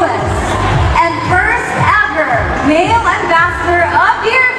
Lewis and first ever male ambassador of the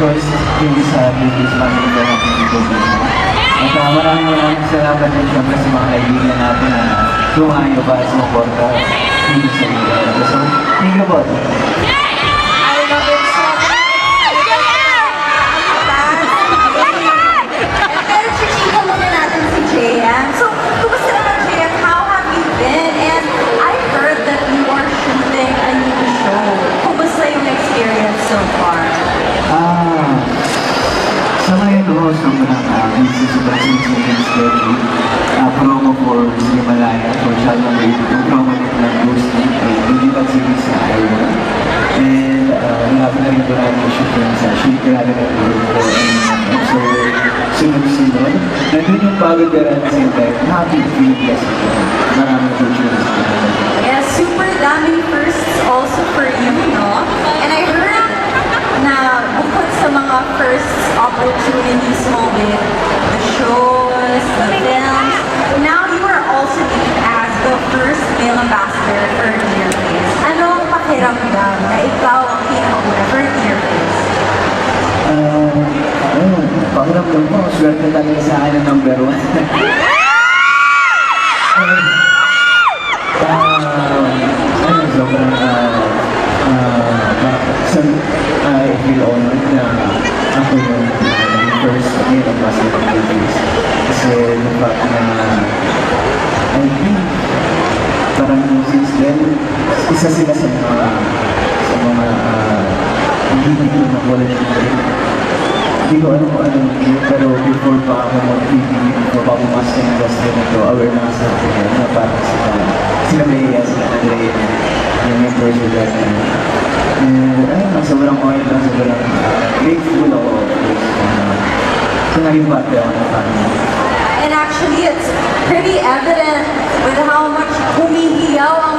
course, yung sa British family ko na pinipigil. At uh, maraming maraming salamat din syempre sa mga kaibigan natin na tumayo para sumuporta hindi sa Liga. So, thank you po. Natin shoot yun sa Shoot Grabe na ito for episode sunod-sunod. Nandun yung pagod ka rin sa time. Happy feeling blessed ito. Maraming features. Yes, super daming firsts also for you, no? And I heard na bukod sa mga first opportunities mo with the shows, the films, now you are also named as the first male ambassador for Dearface. Ano ang pakiramdam na ikaw ang pinakauna for Dearface? Uh, ayun, pakiramdam ko, swerte talaga sa akin ang number one. Ayun, sobrang, ah, ah, sa, I feel honored na ako yung ah, first male ambassador ng Philippines. Kasi the fact na, I think, parang since isa sila sa mga, sa mga, ah, hindi ko na quality. Hindi ko alam kung pero before pa ako mag-TV, before pa na aware na sa akin na parang yung members with that. And ayun, sobrang lang, sobrang grateful ako of naging parte ako ng family. And actually, it's pretty evident with how much humihiyaw ang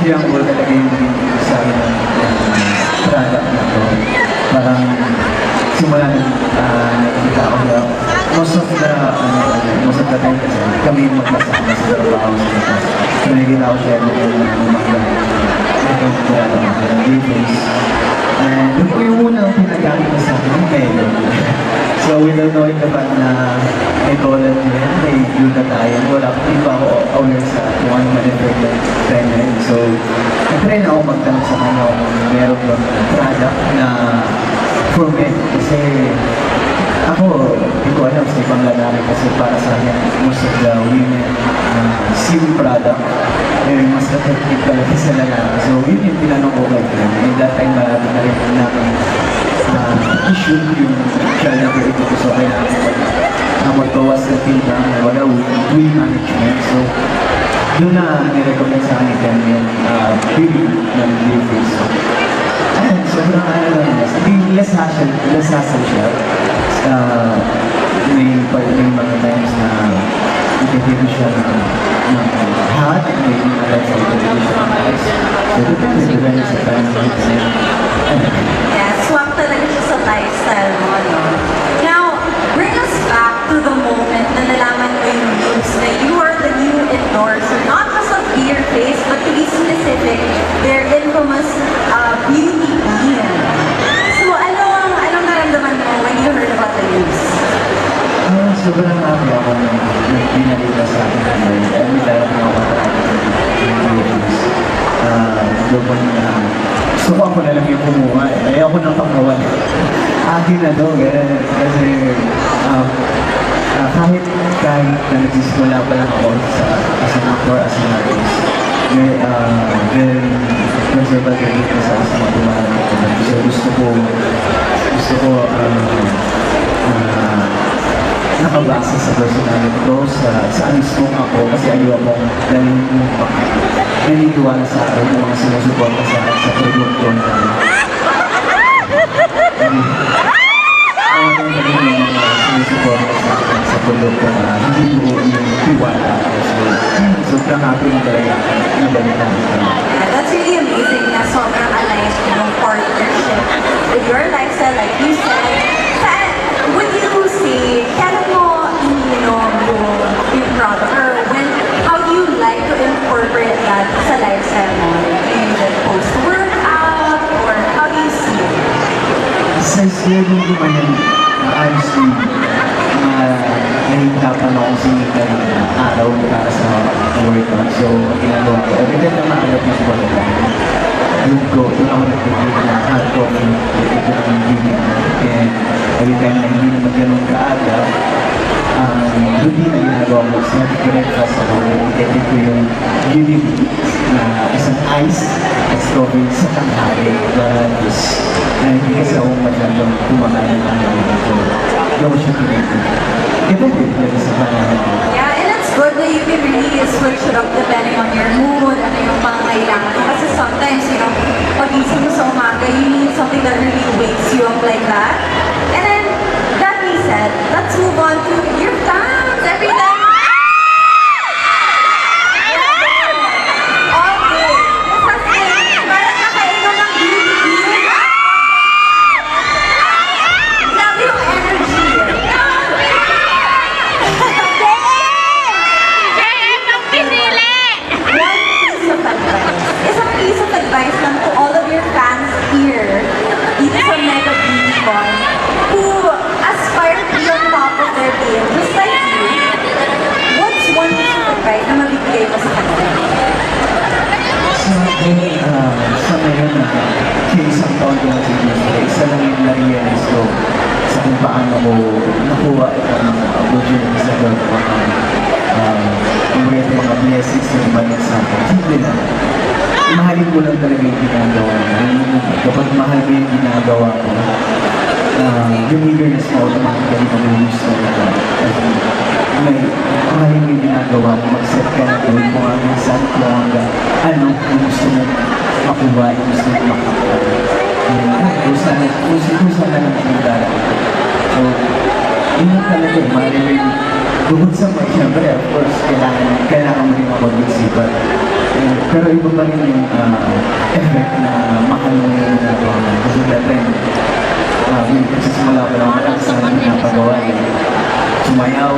si Young Bull talaga yung naging sa akin ng ng product na to. Parang simula nung ah, nakikita ko na most of the, ano, most of the time kasi kami yung magkasama sa trabaho sa ito. So nakikita ko siya na yung umaga. Itong product na to, ng Davis. And yun po yung unang pinagamit ko sa akin, yung. So without knowing the fact na may color niya, may gluta tayo, wala pa hindi ako ano man-effect ng time na yun. So, nag-try na ako magtanong sa kanya kung meron bang product na for men. Kasi ako, hindi ko alam sa ibang lalaki kasi para sa akin, most of the women uh, sim product eh, mas effective talaga sa lalaki. So, yun yung tinanong ko kay friend. And that time, marami na rin namin uh, issue yung child number ito. So, kailangan ko uh, magbawas ng timbang na wala we management. So, doon na nirecommend sa akin yung uh, baby ng Akin na to, ganun. Kasi, um, ah, kahit kahit na nagsisimula pa lang ako sa, as an actor, as an artist, may, uh, very conservative dito sa sa mga dumarang ko. So, gusto ko, gusto ko, um, ah, nakabasa sa personality ko, sa, sa mismong ako, kasi ayaw akong dalhin yung baka. naniniwala sa akin, yung mga sumusuporta sa sa produkto na Sa sa. That's really amazing sobrang aligned yung partnership with your lifestyle, like you said. Sa schedule ko man yan, honestly, na nahihirapan ako sumikal ng araw para sa workout. So, ginagawa ko, every time na maalat ng workout, doon ko, doon ako nagpipili ng hard coffee, ito ng bibig. And every time na hindi naman ganun kaaga, ang routine na ginagawa ko. Is nag-breakfast ako, edit ko yung bibig na isang ice at coffee sa tanghali. Para is na hindi kasi ako masyadong kumakain ng ano. So, hindi ako siya pinili. Depende talaga sa panahon. Yeah, and it's good that you can really switch it up depending on your mood, ano yung pangangailangan mo. Kasi sometimes, you know, pag isip mo sa umaga, you need something that really wakes you up like that. And then, that being said, let's move on to your fans every time. All day. Kasi, parang nakainom ng beauty. Grabe yung energy. One piece of advice. Isang piece of advice lang to all of your fans here dito sa Mega Beauty Con who aspire to be on top of their game just like you. What's one piece of advice na mabibigay mo sa kanila? Sa akin, ah, sa isang taon ko lang sa industry, isa lang yung na-realize ko sa kung paano ko nakuha itong mga opportunities sa work ko na um, yung mga blessings na ibalik sa akin. Simple lang. Mahalin mo lang talaga yung ginagawa. Yung- Kapag mahal mo yung ginagawa mo, uh, yung eagerness mo automatically mag-release talaga. May mahalin yung ginagawa mo, mag-set ka na goal mo ang minsan kung hanggang ano yung gusto mo makuha, yung mo makakuha. Kung saan, saan, kung saan na darating. So, yun lang talaga, yung bukod sa mga, syempre, of course, kailangan, kailangan mo mapag-isipan. Eh, pero iba pa rin yung ah, effect na mahal mo yung ginagawa mo. Kasi dati, uh, yung nagsisimula ko lang malakas na pinapagawa eh. Sumayaw,